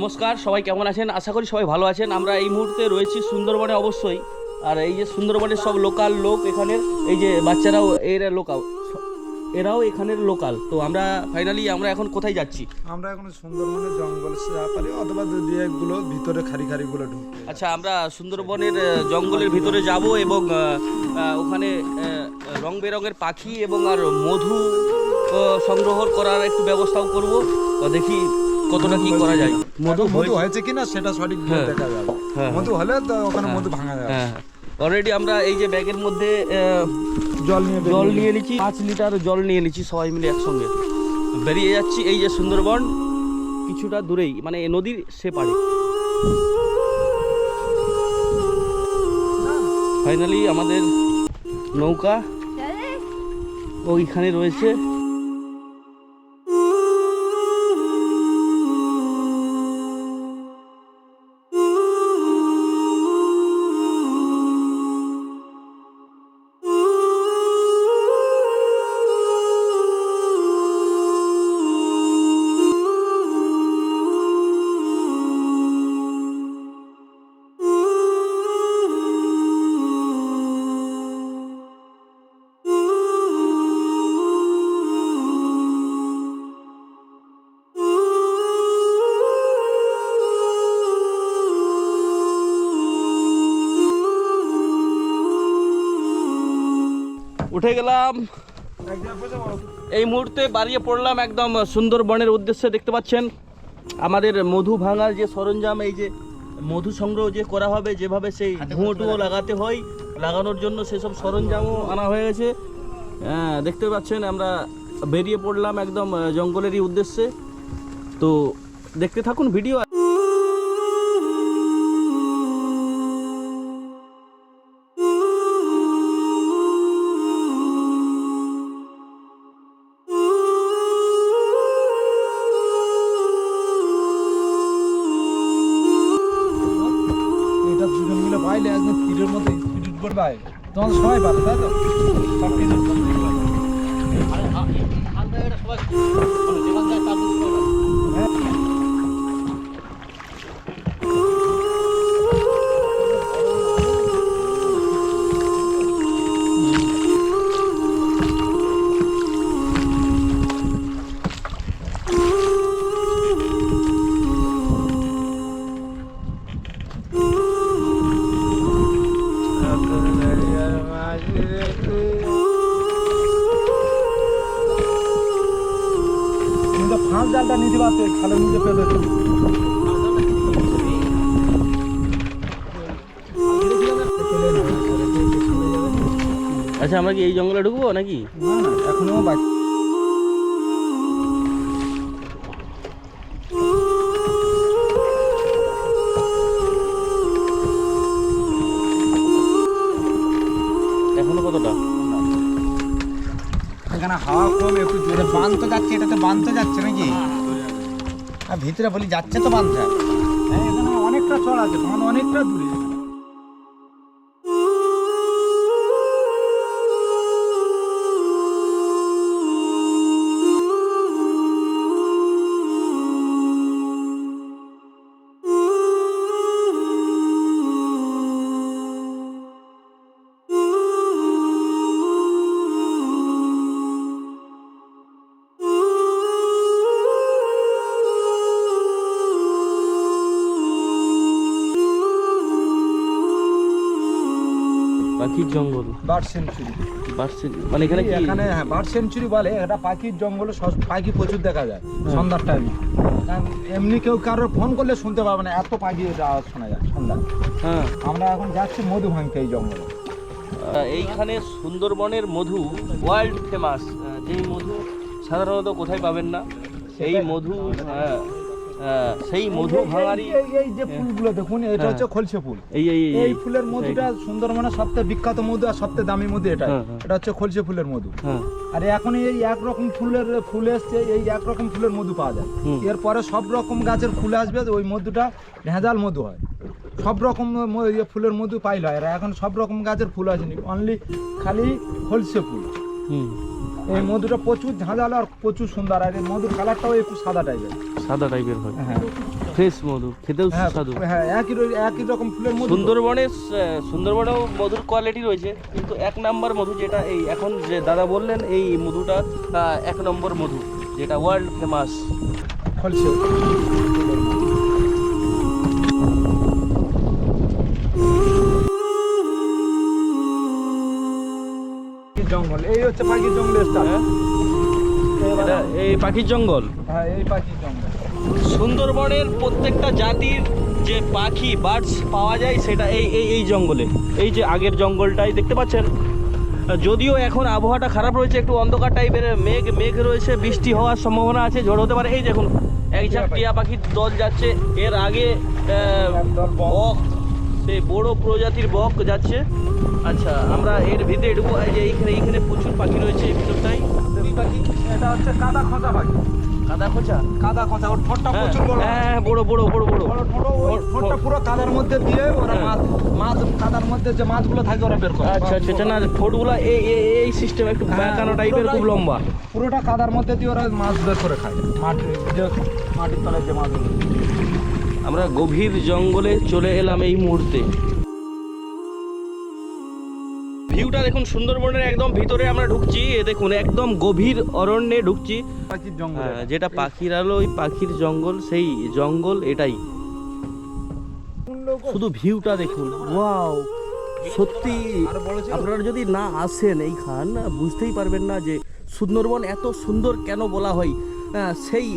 নমস্কার সবাই কেমন আছেন? আশা করি সবাই ভালো আছেন। আমরা এই মুহূর্তে রয়েছি সুন্দরবনে অবশ্যই। আর এই যে সুন্দরবনের সব লোকাল লোক এখানের এই যে বাচ্চারাও এরা লোকাল এরাও এখানের লোকাল তো আমরা ফাইনালি আমরা এখন কোথায় যাচ্ছি? আমরা এখন সুন্দরবনের জঙ্গল পারি অথবা একগুলো ভিতরে খারি খারিগুলো ঢুকতে আচ্ছা আমরা সুন্দরবনের জঙ্গলের ভিতরে যাব এবং ওখানে রং বেরঙের পাখি এবং আর মধু সংগ্রহ করার একটু ব্যবস্থাও করব। তো দেখি কতটা কি করা যায়? মধু মধু হয়েছে- কিনা সেটা সঠিক হ্যাঁ। দেখা যাবে। হ্যাঁ। মধু হলে তো ওখানে মধু ভাঙা যাবে। হ্যাঁ। অলরেডি আমরা এই যে ব্যাগের মধ্যে জল নিয়ে জল নিয়ে নিচ্ছি। পাঁচ লিটার জল নিয়ে নিচ্ছি সবাই মিলে একসঙ্গে। বেরিয়ে যাচ্ছি এই যে সুন্দরবন। কিছুটা দূরেই মানে এ নদীর সেপারে। ফাইনালি আমাদের নৌকা ওইখানে রয়েছে। উঠে গেলাম। এই মুহূর্তে বাড়িয়ে পড়লাম একদম সুন্দরবনের উদ্দেশ্যে দেখতে পাচ্ছেন? আমাদের মধু ভাঙার যে সরঞ্জাম এই যে মধু সংগ্রহ যে করা হবে যেভাবে সেই ধুঁয়ো টুয়ো লাগাতে হয় লাগানোর জন্য সেসব সরঞ্জামও আনা হয়ে গেছে। হ্যাঁ দেখতে পাচ্ছেন আমরা বেরিয়ে পড়লাম একদম জঙ্গলেরই উদ্দেশ্যে। তো দেখতে থাকুন ভিডিও তো জালটা নিতে পারতে খালের মধ্যে পেলে আচ্ছা আমরা কি এই জঙ্গলে ঢুকবো নাকি? এখনও বাকি এখানে হাওয়া কম, একটু জোরে বান তো যাচ্ছে এটাতে বান তো যাচ্ছে নাকি? আর ভিতরে বলি, যাচ্ছে তো বানটা হ্যাঁ এখানে অনেকটা চড় আছে অনেকটা দূরে। জঙ্গল। Bird sanctuary. বার্ষিক মানে এখানে কি এখানে হ্যাঁ বার্ড সেঞ্চুরি বলে এটা পাখির জঙ্গলে পাখি প্রচুর দেখা যায় সন্ধ্যার টাইমে এমনি কেউ কারোর ফোন করলে শুনতে পাবে না এত পাখি এটা আওয়াজ শোনা যায় সন্ধ্যা হ্যাঁ। আমরা এখন যাচ্ছি মধু ভাঙতে এই জঙ্গলে। এইখানে সুন্দরবনের মধু ওয়ার্ল্ড ফেমাস যেই মধু সাধারণত কোথায় পাবেন না এই মধু হ্যাঁ, হ্যাঁ, সেই মধু ভাঙারি এই- যে ফুলগুলো দেখুন এটা হ্যাঁ। হচ্ছে খলসে ফুল। এই এই এই ফুলের মধুটা সুন্দরবনের সবথেকে বিখ্যাত মধু আর সবথেকে দামি মধু এটা। হ্যাঁ, হ্যাঁ। এটা হচ্ছে খলসে ফুলের মধু। হ্যাঁ। আর এখন এই একরকম ফুলের ফুল এসছে এই একরকম ফুলের মধু পাওয়া যায়। এরপরে সব রকম গাছের ফুল আসবে ওই মধুটা ভেজাল মধু হয়। সব রকম ফুলের মধু পাইল আর এখন সব রকম গাছের ফুল আসেনি। অনলি খালি খলসে ফুল। হুম। এই মধুটা প্রচুর ঝাঁঝালো আর প্রচুর সুন্দর আর এই মধুর কালারটাও একটু সাদা টাইপের। সাদা টাইপের হয়। হ্যাঁ। ফ্রেশ মধু খেতেও হ্যাঁ সুস্বাদু। হ্যাঁ একই একই রকম ফুলের মধু। সুন্দরবনে সুন্দরবনেও মধুর কোয়ালিটি রয়েছে কিন্তু এক নম্বর মধু যেটা এই এখন যে দাদা বললেন এই মধুটা এক নম্বর মধু যেটা ওয়ার্ল্ড ফেমাস ফলছে এই হচ্ছে পাখির জঙ্গলের স্টার এটা এই পাখির জঙ্গল? হ্যাঁ এই পাখির জঙ্গল। সুন্দরবনের প্রত্যেকটা জাতির যে পাখি বার্ডস পাওয়া যায় সেটা এই এই এই জঙ্গলে। এই যে আগের জঙ্গলটাই দেখতে পাচ্ছেন। যদিও এখন আবহাওয়াটা খারাপ রয়েছে একটু অন্ধকার টাইপের মেঘ মেঘ রয়েছে বৃষ্টি হওয়ার সম্ভাবনা আছে ঝড় হতে পারে। এই দেখুন এক ঝাঁক টিয়া পাখির দল যাচ্ছে। এর আগে সেই বড় প্রজাতির বক যাচ্ছে। আচ্ছা আমরা এর ভিতরে ঢুকবো। যে এইখানে এইখানে প্রচুর পাখি রয়েছে এই ভিতরটাই। পাখি এটা হচ্ছে কাদা খোঁচা পাখি। কাদা খোঁচা? কাদা খোঁচা ওর ঠোঁটটা হ্যাঁ প্রচুর বড়। হ্যাঁ বড় বড় বড় বড়। বড় ঠোঁটটা পুরো কাদার মধ্যে দিয়ে ওরা হ্যাঁ। মাছ মাছ কাদার মধ্যে যে মাছগুলো থাকে ওরা বের করে। আচ্ছা আচ্ছা না ঠোঁটগুলো এই এই এই সিস্টেম একটু হ্যাঁ, বাঁকানো টাইপের খুব লম্বা। পুরোটা কাদার মধ্যে দিয়ে ওরা মাছ বের করে খায়। মাটি যে মাটির তলায় যে মাছগুলো। আমরা গভীর জঙ্গলে চলে এলাম এই মুহূর্তে। ভিউটা দেখুন সুন্দরবনের একদম ভিতরে আমরা ঢুকছি। এ দেখুন একদম গভীর অরণ্যে ঢুকছি। পাখির জঙ্গল হ্যাঁ, যেটা পাখির আলো ওই পাখির জঙ্গল সেই জঙ্গল এটাই। শুধু ভিউটা দেখুন ওয়াও! সত্যি? আপনারা যদি না আসেন এইখান বুঝতেই পারবেন না যে সুন্দরবন এত সুন্দর কেন বলা হয়। সেই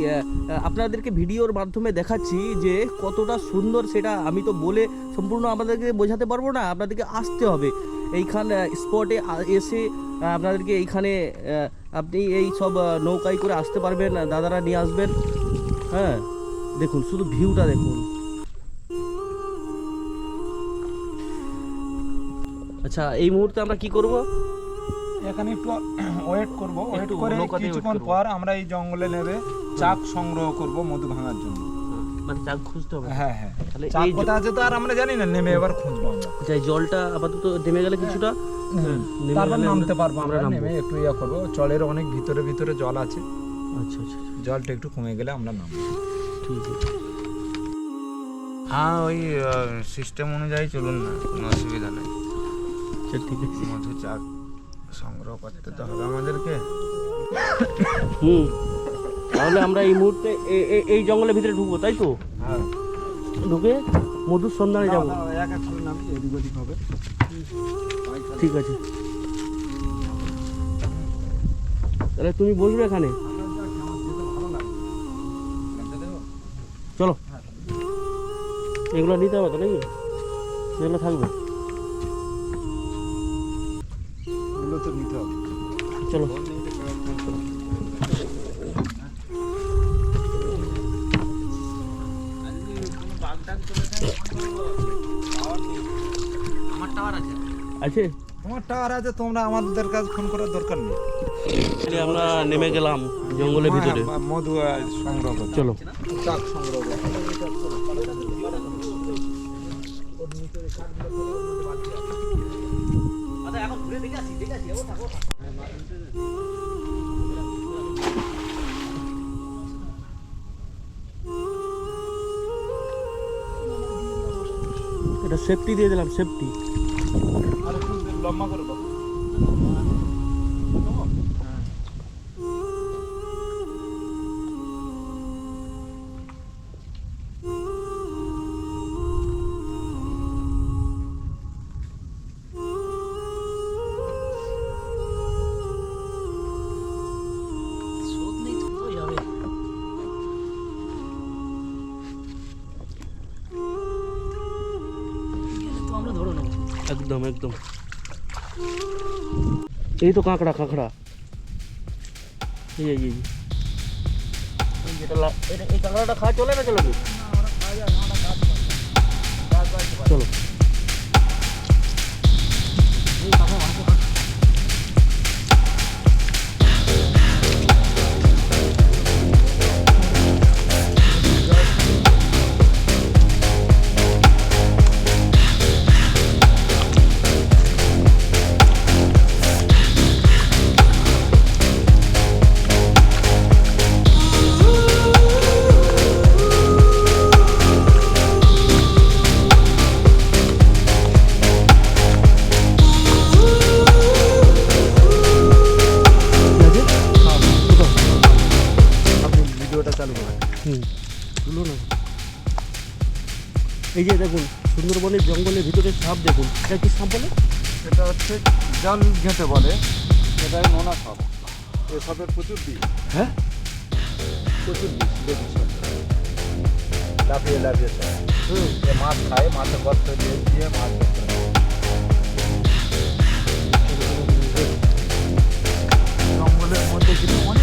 আপনাদেরকে ভিডিওর মাধ্যমে দেখাচ্ছি যে কতটা সুন্দর সেটা আমি তো বলে সম্পূর্ণ আপনাদেরকে বোঝাতে পারব না, আপনাদেরকে আসতে হবে। এইখান স্পটে এসে আপনাদেরকে এইখানে আপনি এই সব নৌকায় করে আসতে পারবেন দাদারা নিয়ে আসবেন। হ্যাঁ দেখুন, শুধু ভিউটা দেখুন। আচ্ছা এই মুহূর্তে আমরা কি করব? এখানে একটু ওয়েট করব। ওয়েট করে কিছুক্ষণ। পর আমরা এই জঙ্গলে নেবে চাক সংগ্রহ করব মধু ভাঙার জন্য। মানে চাক খুঁজতে হবে। হ্যাঁ হ্যাঁ। তাহলে চাক এই জ- কোথা আছে তো আর আমরা জানি না নেমে এবার খুঁজবো আমরা। আচ্ছা এই জলটা আপাতত নেমে গেলে কিছুটা নেমে তারপর নামতে পারব আমরা আমরা নেমে একটু ইয়া করব। জলের অনেক ভিতরে ভিতরে জল আছে। আচ্ছা আচ্ছা আচ্ছা, জলটা একটু কমে গেলে আমরা নামবো। ঠিক আছে। হ্যাঁ ওই সিস্টেম অনুযায়ী চলুন না কোনো অসুবিধা নেই। আচ্ছা ঠিক আছে। মধু চাক। সংগ্রহ করতে তো হবে আমাদেরকে। হুম। তাহলে আমরা এই মুহূর্তে এই জঙ্গলের ভিতরে ঢুকবো তাই তো? হ্যাঁ। ঢুকে মধুর সন্ধানে যাব। ঠিক আছে। তাহলে তুমি বসবে এখানে? চলো। এগুলো নিতে হবে তো নাকি? এগুলো থাকবে। চলো। আছে? তোমার টাওয়ার আছে তোমরা আমাদের কাছে ফোন করার দরকার নেই। তাহলে আমরা নেমে গেলাম জঙ্গলের ভিতরে। হ্যাঁ, মধু সংগ্রহ চলো। চাক সংগ্রহ করতে। এটা সেফটি দিয়ে দিলাম সেফটি আর একটু লম্বা করে দাও একদম একদম এই তো কাঁকড়া কাঁকড়া এই এই এই এই যেটা লা- এটা- এই কাঁকড়াটা খাওয়া চলে না এই যে দেখুন সুন্দরবনের জঙ্গলের ভিতরে সাপ দেখুন এটা কি সাপ বলে? এটা হচ্ছে জাল ঘেঁটে বলে। এটাই নোনা সাপ। এ সাপের প্রচুর বিষ হ্যাঁ? প্রচুর বিষ সাপ। লাফিয়ে লাফিয়ে হুম মাছ খায় মাছের গর্ত দিয়ে দিয়ে মাছ জঙ্গলের মধ্যে কিন্তু অনেক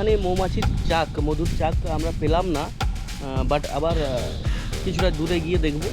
এইখানে মৌমাছির চাক মধুর চাক আমরা পেলাম না বাট আবার কিছুটা দূরে গিয়ে দেখব।